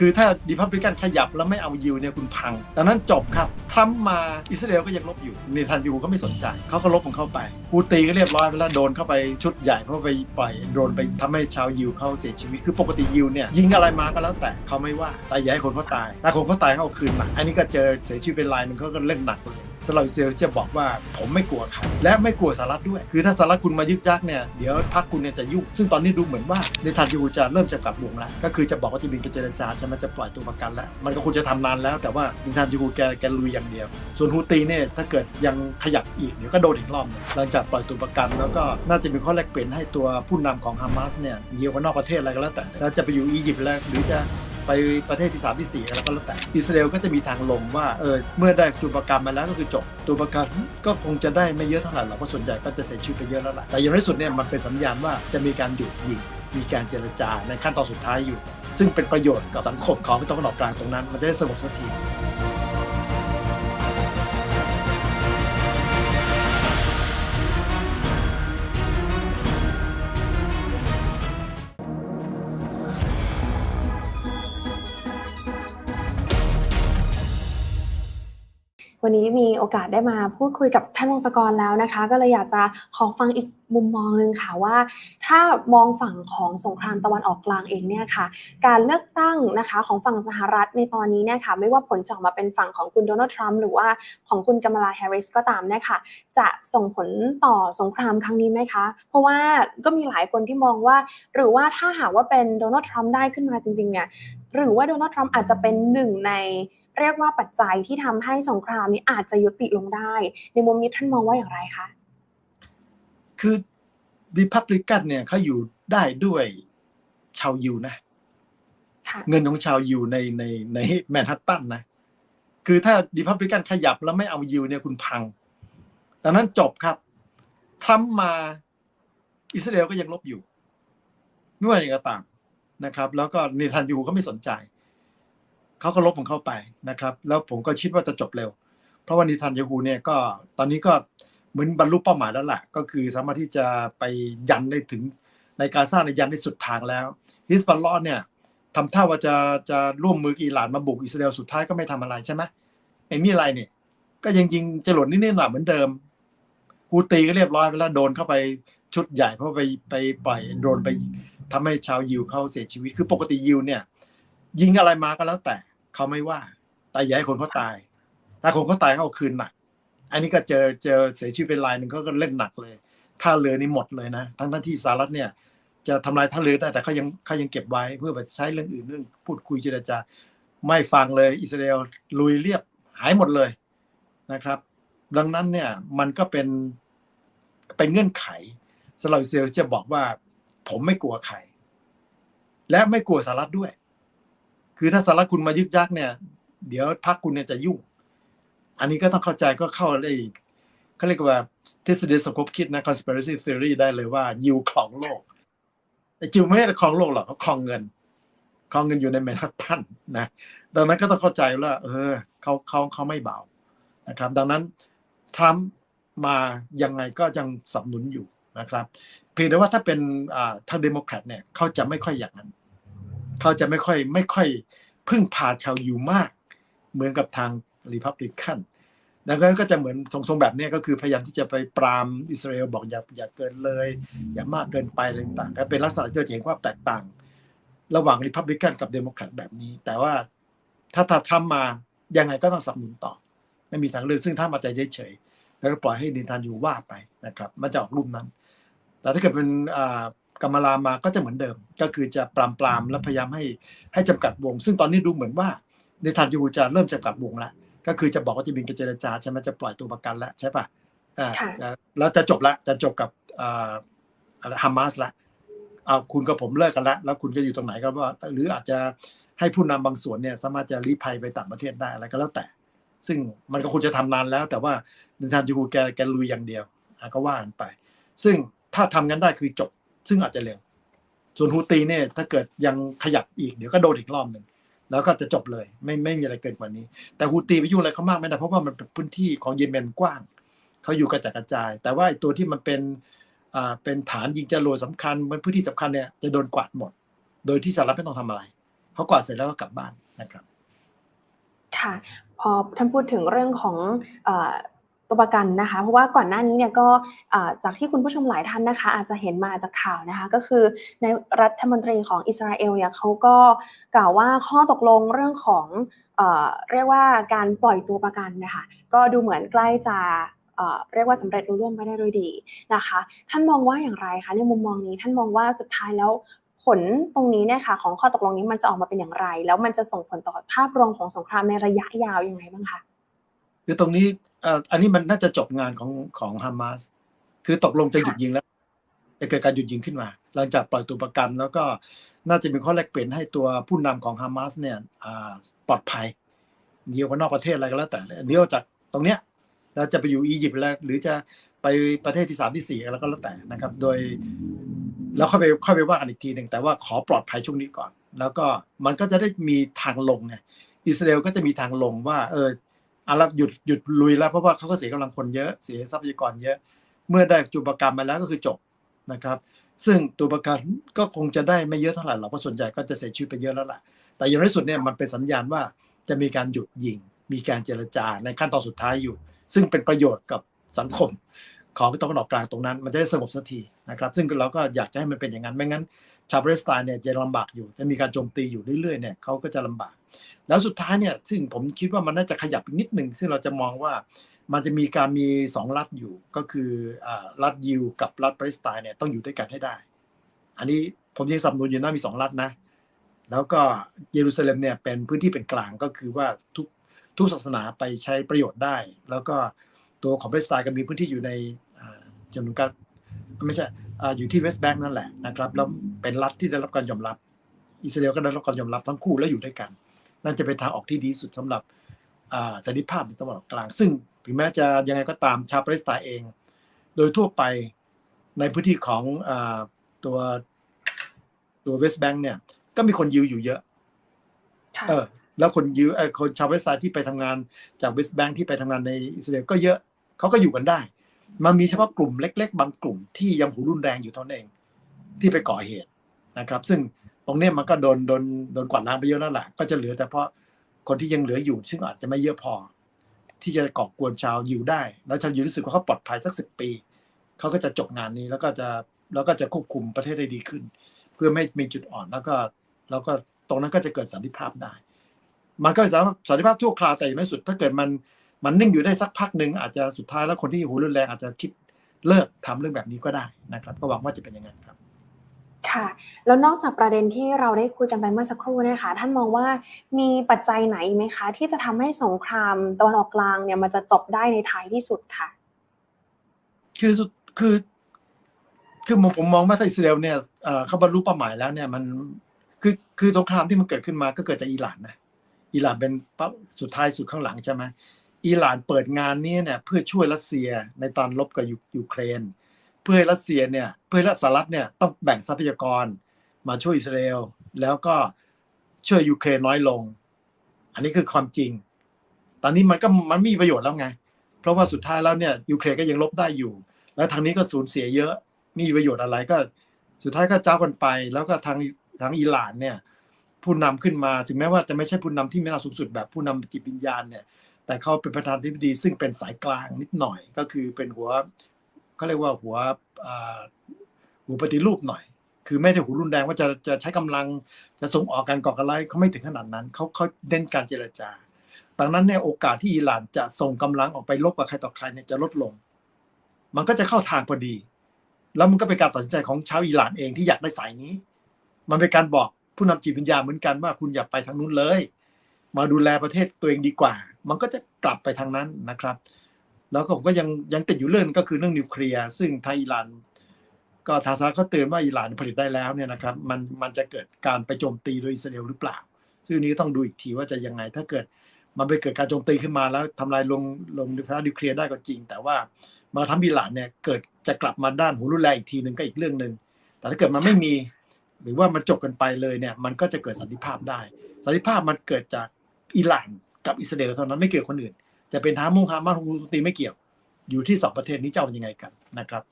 คือถ้าดีพับลิกันขยับแล้วไม่เอายิวเนี่ยคุณพังดังนั้นจบครับทรัมป์มาอิสราเอลก็ยังลบอยู่เนทันยูก็ไม่สนใจเขาก็ลบของเขาไปฮูตีก็เรียบร้อยไปแล้วโดนเข้าไปชุดใหญ่เพราะไปปล่อยโดนไปทำให้ชาวยิวเขาเสียชีวิตคือปกติยิวเนี่ยยิงอะไรมาก็แล้วแต่เขาไม่ว่าแต่อย่าให้คนเขาตายแต่คนเขาตายเขาเอาคืนมาอันนี้ก็เจอเสียชีวิตเป็นรายหนึ่งเขาก็เล่นหนักเลย สำหรับอิสราเอลจะบอกว่าผมไม่กลัวใครและไม่กลัวสหรัฐด้วย คือถ้าสหรัฐคุณมายึกยักเนี่ยเดี๋ยวพรรคคุณเนี่ยจะยุ่งซึ่งตอนนี้ดูเหมือนว่าในทานยูจะเริ่มจะกลับวงแล้ว ก็คือจะบอกว่าจะบินกบเจรจาใช่ไหมจะปล่อยตัวประกันแล้ว มันก็ควรจะทำนานแล้ว แต่ว่านิทานยูแกแกลุยอย่างเดียว ส่วนฮูตีเนี่ยถ้าเกิดยังขยับอีกเดี๋ยวก็โดนอีกรอบหนึ่งหลังจากปล่อยตัวประกันแล้วก็น่าจะมีข้อแลกเปลี่ยนให้ตัวผู้นำของฮามาสเนี่ยเยียวกันนอกประเทศอะไรก็แล้วแต่แล้วจะไปอยู่อียิปต์แล้วหรือจะ ไปประเทศที่3ที่4อะไรก็แล้วแต่อิสราเอลก็จะมีทางลงว่าเออเมื่อได้ตัวประกันมาแล้วก็คือจบ ตัวประกันก็คงจะได้ไม่เยอะเท่าไหร่หรอกเพราะส่วนใหญ่ก็จะเสียชีวิตไปเยอะแล้วล่ะแต่อย่างที่สุดเนี่ยมันเป็นสัญญาณว่าจะมีการหยุดยิงมีการเจรจาในขั้นตอนสุดท้ายอยู่ ซึ่งเป็นประโยชน์กับสังคมของตะวันออกกลางตรงนั้น มันจะได้สงบสักที วันนี้มีโอกาสได้มาพูดคุยกับท่านวงศกรแล้วนะคะ ก็เลยอยากจะขอฟังอีกมุมมองหนึ่งค่ะว่า ถ้ามองฝั่งของสงครามตะวันออกกลางเองเนี่ยค่ะ การเลือกตั้งนะคะของฝั่งสหรัฐในตอนนี้เนี่ยค่ะ ไม่ว่าผลจะออกมาเป็นฝั่งของคุณโดนัลด์ทรัมป์หรือว่าของคุณกัมลาแฮร์ริสก็ตามเนี่ยค่ะ จะส่งผลต่อสงครามครั้งนี้ไหมคะ เพราะว่าก็มีหลายคนที่มองว่า หรือว่าถ้าหากว่าเป็นโดนัลด์ทรัมป์ได้ขึ้นมาจริงๆเนี่ยหรือว่าโดนัลด์ทรัมป์อาจจะเป็นหนึ่งใน เรียกว่าปัจจัยที่ทำให้สงครามนี้อาจจะยุติลงได้ ในมุมนี้ท่านมองว่าอย่างไรคะคือดีพับลิกันเนี่ยเขาอยู่ได้ด้วยชาวยิวนะค่ะเงินของชาวยิวในในในแมนฮัตตันนะ คือถ้าดีพับลิกันขยับแล้วไม่เอายิวเนี่ยคุณพังดังนั้นจบครับทรัมป์มาอิสราเอลก็ยังลบอยู่ไม่ว่าอย่างไรก็ตามนะครับ แล้วก็เนทันยูก็ไม่สนใจ เขาก็ลบของเขาไปนะครับ แล้วผมก็คิดว่าจะจบเร็ว เพราะว่าเนทันยูฮูเนี่ยก็ตอนนี้ก็เหมือนบรรลุเป้าหมายแล้วแหละก็คือสามารถที่จะไปยันได้ถึงในการสร้างในยันได้สุดทางแล้วฮิสบัลลอเนี่ยทำท่าว่าจะจะร่วมมือกับอิหร่านมาบุกอิสราเอลสุดท้ายก็ไม่ทำอะไรใช่ไหมไอ้นี่อะไรเนี่ย ก็ยังยิงจรวดนิดๆหน่อยเหมือนเดิมฮูตีก็เรียบร้อยไปแล้วโดนเข้าไปชุดใหญ่เพราะไปไปปล่อยโดนไปทำให้ชาวยิวเขาเสียชีวิต คือปกติยิวเนี่ย ยิงอะไรมาก็แล้วแต่เขาไม่ว่า แต่อย่าให้คนเขาตาย ถ้าคนเขาตายเขาเอาคืนหนัก อันนี้ก็เจอเจอเสียชีวิตเป็นรายหนึ่งเขาก็เล่นหนักเลยท่าเรือนี่หมดเลยนะ ทั้งทั้งที่สหรัฐเนี่ย จะทำลายท่าเรือได้แต่เขายังเขายังเก็บไว้เพื่อไปใช้เรื่องอื่นเรื่องพูดคุยเจรจาไม่ฟังเลยอิสราเอลลุยเรียบหายหมดเลยนะครับ ดังนั้นเนี่ยมันก็เป็นเป็นเงื่อนไขสำหรับอิสราเอลจะบอกว่า ผมไม่กลัวใครและไม่กลัวสหรัฐด้วย คือถ้าสหรัฐคุณมายึกยักเนี่ย เดี๋ยวพรรคคุณเนี่ยจะยุ่ง อันนี้ก็ต้องเข้าใจก็เข้าได้เขาเรียกว่าทฤษฎีสมคบคิดนะ conspiracy theory ได้เลยว่ายิวครองโลกแต่จิวไม่ได้ครองโลกหรอกเขาครองเงินครองเงินอยู่ในแมนฮัตตันนะดังนั้นก็ต้องเข้าใจว่า เออเขาเขาเขาไม่เบานะครับ ดังนั้นทรัมป์มายังไงก็ยังสนับสนุนอยู่นะครับเพียงแต่ว่าถ้าเป็นอ่าทางเดโมแครตเนี่ยเขาจะไม่ค่อยอย่างนั้น เขาจะไม่ค่อยไม่ค่อยพึ่งพาชาวยิวมาก เหมือนกับทางรีพับลิกันดังนั้นก็จะเหมือนทรงๆแบบนี้ก็คือพยายามที่จะไปปรามอิสราเอลบอกอย่าอย่าเกินเลย อย่ามากเกินไปอะไรต่างๆก็เป็นลักษณะที่เราเห็นความแตกต่าง ระหว่างรีพับลิกันกับเดโมแครตแบบนี้ แต่ว่าถ้าถ้าทรัมมายังไงก็ต้องสนับสนุนต่อ ไม่มีทางเลือกซึ่งถ้ามาใจเฉยๆแล้วก็ปล่อยให้ดินทานอยู่ว่าไปนะครับ มันจะออกรูปนั้น แต่ถ้าเกิดเป็นอ่า กรรมลามาก็จะเหมือนเดิม ก็คือจะปรามปรามและพยายามให้ให้จำกัดวง ซึ่งตอนนี้ดูเหมือนว่าในทานยูจะเริ่มจำกัดวงแล้วก็คือจะบอกว่าจะบินกับเจรจาใช่ไหมจะปล่อยตัวประกันแล้วใช่ปะอ่าค่ะจะแล้วจะจบละจะจบกับอ่าฮามาสละเอาคุณกับผมเลิกกันแล้วแล้วคุณจะอยู่ตรงไหนก็ว่า หรืออาจจะให้ผู้นำบางส่วนเนี่ยสามารถจะรีภัยไปต่างประเทศได้อะไรก็แล้วแต่ ซึ่งมันก็ควรจะทำนานแล้ว แต่ว่าในทานยูแกแกลุยอย่างเดียวอะก็ว่ากันไป ซึ่งถ้าทำงั้นได้คือจบ ซึ่งอาจจะเร็ว ส่วนฮูตีเนี่ยถ้าเกิดยังขยับอีกเดี๋ยวก็โดนอีกรอบหนึ่งแล้วก็จะจบเลย ไม่ไม่มีอะไรเกินกว่านี้ แต่ฮูตีไปยุ่งอะไรเขามากไม่ได้เพราะว่ามันเป็นพื้นที่ของเยเมนกว้างเขาอยู่กระจายกระจาย แต่ว่าตัวที่มันเป็นอ่าเป็นฐานยิงจรวดสำคัญเป็นพื้นที่สำคัญเนี่ยจะโดนกวาดหมด โดยที่สหรัฐไม่ต้องทำอะไรเขากวาดเสร็จแล้วก็กลับบ้านนะครับ ค่ะ พอท่านพูดถึงเรื่องของ ตัวประกันนะคะ เพราะว่าก่อนหน้านี้เนี่ยก็จากที่คุณผู้ชมหลายท่านนะคะ อาจจะเห็นมาจากข่าวนะคะ ก็คือในรัฐมนตรีของอิสราเอลเนี่ยเขาก็กล่าวว่าข้อตกลงเรื่องของเอเรียกว่าการปล่อยตัวประกันนะคะก็ดูเหมือนใกล้จะเเรียกว่าสำเร็จรุ่ร่วงไปได้ด้วยดีนะคะ ท่านมองว่าอย่างไรคะในมุมมองนี้ท่านมองว่าสุดท้ายแล้วผลตรงนี้เนี่ยค่ะของข้อตกลงนี้มันจะออกมาเป็นอย่างไร แล้วมันจะส่งผลต่อภาพรวมของสงครามในระยะยาวยังไงบ้างคะ คือตรงนี้อ่ออันนี้มันน่าจะจบงานของของฮามาสคือตกลงจะหยุดยิงแล้วจะเกิดการหยุดยิงขึ้นมา หลังจากปล่อยตัวประกัน แล้วก็น่าจะมีข้อแลกเปลี่ยนให้ตัวผู้นำของฮามาสเนี่ยอ่าปลอดภัยหนีออกมานอกประเทศอะไรก็แล้วแต่หนีออกจากตรงเนี้ยแล้วจะไปอยู่อียิปต์แล้วหรือจะไปประเทศที่สามที่สี่แล้วก็แล้วแต่นะครับ โดยแล้วค่อยไปค่อยไปว่ากันอีกทีหนึ่งแต่ว่าขอปลอดภัยช่วงนี้ก่อน แล้วก็มันก็จะได้มีทางลงไงอิสราเอลก็จะมีทางลงว่า เออ อารับหยุดหยุดลุยแล้วเพราะว่าเขาก็เสียกำลังคนเยอะเสียทรัพยากรเยอะ เมื่อได้จุปกันมมาแล้วก็คือจบนะครับ ซึ่งตัวประกันก็คงจะได้ไม่เยอะเท่าไหร่หรอกเพราะส่วนใหญ่ก็จะเสียชีวิตไปเยอะแล้วล่ะ แต่อย่างที่สุดเนี่ยมันเป็นสัญญาณว่าจะมีการหยุดยิง มีการเจรจาในขั้นตอนสุดท้ายอยู่ ซึ่งเป็นประโยชน์กับสังคมของตะวันออกกลางตรงนั้น มันจะได้สงบสักทีนะครับ ซึ่งเราก็อยากจะให้มันเป็นอย่างนั้นไม่งั้นชาวปาเลสไตน์เนี่ยจะลำบากอยู่จะมีการโจมตีอยู่เรื่อยๆเนี่ยเขาก็จะลำบาก แล้วสุดท้ายเนี่ยซึ่งผมคิดว่ามันน่าจะขยับอีกนิดหนึ่งซึ่งเราจะมองว่ามันจะมีการมีสองรัฐอยู่ก็คือรัฐยิวกับรัฐปาเลสไตน์เนี่ยต้องอยู่ด้วยกันให้ได้ อันนี้ผมยังสนับสนุนอยู่นะมีสองรัฐนะ แล้วก็เยรูซาเล็มเนี่ยเป็นพื้นที่เป็นกลางก็คือว่าทุกทุกศาสนาไปใช้ประโยชน์ได้ แล้วก็ตัวของปาเลสไตน์ก็มีพื้นที่อยู่ในจำนวนการไม่ใช่อยู่ที่เวสต์แบงค์นั่นแหละนะครับแล้วเป็นรัฐที่ได้รับการยอมรับ อิสราเอลก็ได้รับการยอมรับทั้งคู่และอยู่ด้วยกัน นั่นจะเป็นทางออกที่ดีที่สุดสำหรับอ่าสันติภาพในตะวันออกกลาง ซึ่งถึงแม้จะยังไงก็ตามชาวปาเลสไตน์เอง โดยทั่วไปในพื้นที่ของอาตัวตัวเวสต์แบงค์เนี่ยก็มีคนยิวอยู่เยอะค่ะเออแล้วคนยิวเออคนชาวเวสต์ไซด์ที่ไปทำงานจากเวสต์แบงค์ที่ไปทำงานในอิสราเอลก็เยอะเขาก็อยู่กันได้ มันมีเฉพาะกลุ่มเล็ก ๆ บางกลุ่มที่ยังหูรุนแรงอยู่เท่านั้นเองที่ไปก่อเหตุนะครับ ซึ่ง ตรงนี้มันก็โดนโดนโดนกวาดล้างไปเยอะแล้วแหละก็จะเหลือแต่เพราะคนที่ยังเหลืออยู่ซึ่งอาจจะไม่เยอะพอ ที่จะก่อกวนชาวยิวได้ แล้วชาวยิวรู้สึกว่าเขาปลอดภัยสักสิบปีเขาก็จะจบงานนี้แล้วก็จะแล้วก็จะควบคุมประเทศได้ดีขึ้น เพื่อไม่มีจุดอ่อนแล้วก็แล้วก็ตรงนั้นก็จะเกิดสันติภาพได้ มันก็สามสันติภาพชั่วคราวแต่อย่างไม่สุด ถ้าเกิดมันมันนิ่งอยู่ได้สักพักหนึ่งอาจจะสุดท้ายแล้วคนที่หูรุนแรงอาจจะคิดเลิกทำเรื่องแบบนี้ก็ได้นะครับ ก็หวังว่าจะเป็นอย่างนั้นครับ ค่ะ แล้วนอกจากประเด็นที่เราได้คุยกันไปเมื่อสักครู่เนะคะ ท่านมองว่ามีปัจจัยไหนไหมคะ ที่จะทำให้สงครามตะวันออกกลางเนี่ยมันจะจบได้ในท้ายที่สุดค่ะ คือคือ คือผมผมมองว่าอิสราเอลเนี่ยเขาบรรลุเป้าหมายแล้วเนี่ยมันคือคือสงครามที่มันเกิดขึ้นมาก็เกิดจากอิหร่านนะอิหร่านเป็นปสุดท้ายสุดข้างหลังใช่ไหมอิหร่านเปิดงานนี้เนี่ยเพื่อช่วยรัสเซียในตอนลบกับยูเครน พื่อให้รัสเซียเนี่ยเพื่อให้สหรัฐเนี่ยต้องแบ่งทรัพยากรมาช่วยอิสราเอลแล้วก็ช่วยยูเครนน้อยลง อันนี้คือความจริง ตอนนี้มันก็มันไม่มีประโยชน์แล้วไง เพราะว่าสุดท้ายแล้วเนี่ยยูเครนก็ยังลบได้อยู่ แล้วทางนี้ก็สูญเสียเยอะมีประโยชน์อะไรก็ สุดท้ายก็เจ้ากันไป แล้วก็ทางทางอิหร่านเนี่ยผู้นำขึ้นมาถึงแม้ว่าจะไม่ใช่ผู้นำที่มีอำนาจสูงสุดแบบผู้นำจิตวิญญาณเนี่ยแต่เขาเป็นประธานธิบดีซึ่งเป็นสายกลางนิดหน่อยก็คือเป็นหัว เขาเรียกว่าหัวอ่าหัวปฏิรูปหน่อย คือไม่ได้หูรุนแรงว่าจะจะใช้กำลังจะส่งออกการก่อการร้ายเขาไม่ถึงขนาดนั้นเขาเขาเน้นการเจรจาดังนั้นเนี่ยโอกาสที่อิหร่านจะส่งกำลังออกไปลบกับใครต่อใครเนี่ยจะลดลง มันก็จะเข้าทางพอดี แล้วมันก็เป็นการตัดสินใจของชาวอิหร่านเองที่อยากได้สายนี้ มันเป็นการบอกผู้นำจิตวิญญาณเหมือนกันว่าคุณอย่าไปทางนู้นเลย มาดูแลประเทศตัวเองดีกว่า มันก็จะกลับไปทางนั้นนะครับ แล้วก็ผมก็ยังยังติดอยู่เรื่องก็คือเรื่องนิวเคลียร์ซึ่งทางอิหร่านก็ทางสหรัฐเขาเตือนว่าอิหร่านผลิตได้แล้วเนี่ยนะครับมันมันจะเกิดการไปโจมตีโดยอิสราเอลหรือเปล่า ซึ่งอันนี้ต้องดูอีกทีว่าจะยังไง ถ้าเกิดมันไปเกิดการโจมตีขึ้นมาแล้วทำลายลงลงฟ้านิวเคลียร์ได้ก็จริง แต่ว่ามาทำอิหร่านเนี่ยเกิดจะกลับมาด้านหูรุนแรงอีกทีหนึ่งก็อีกเรื่องหนึ่งแต่ถ้าเกิดมันไม่มี หรือว่ามันจบกันไปเลยเนี่ยมันก็จะเกิดสันติภาพได้ สันติภาพมันเกิดจากอิหร่านกับอิสราเอลเท่านั้นไม่เกี่ยวคนอื่น จะเป็นทามุงฮามาสฮุนตีไม่เกี่ยว อยู่ที่สองประเทศนี้จะเอายังไงกันนะครับ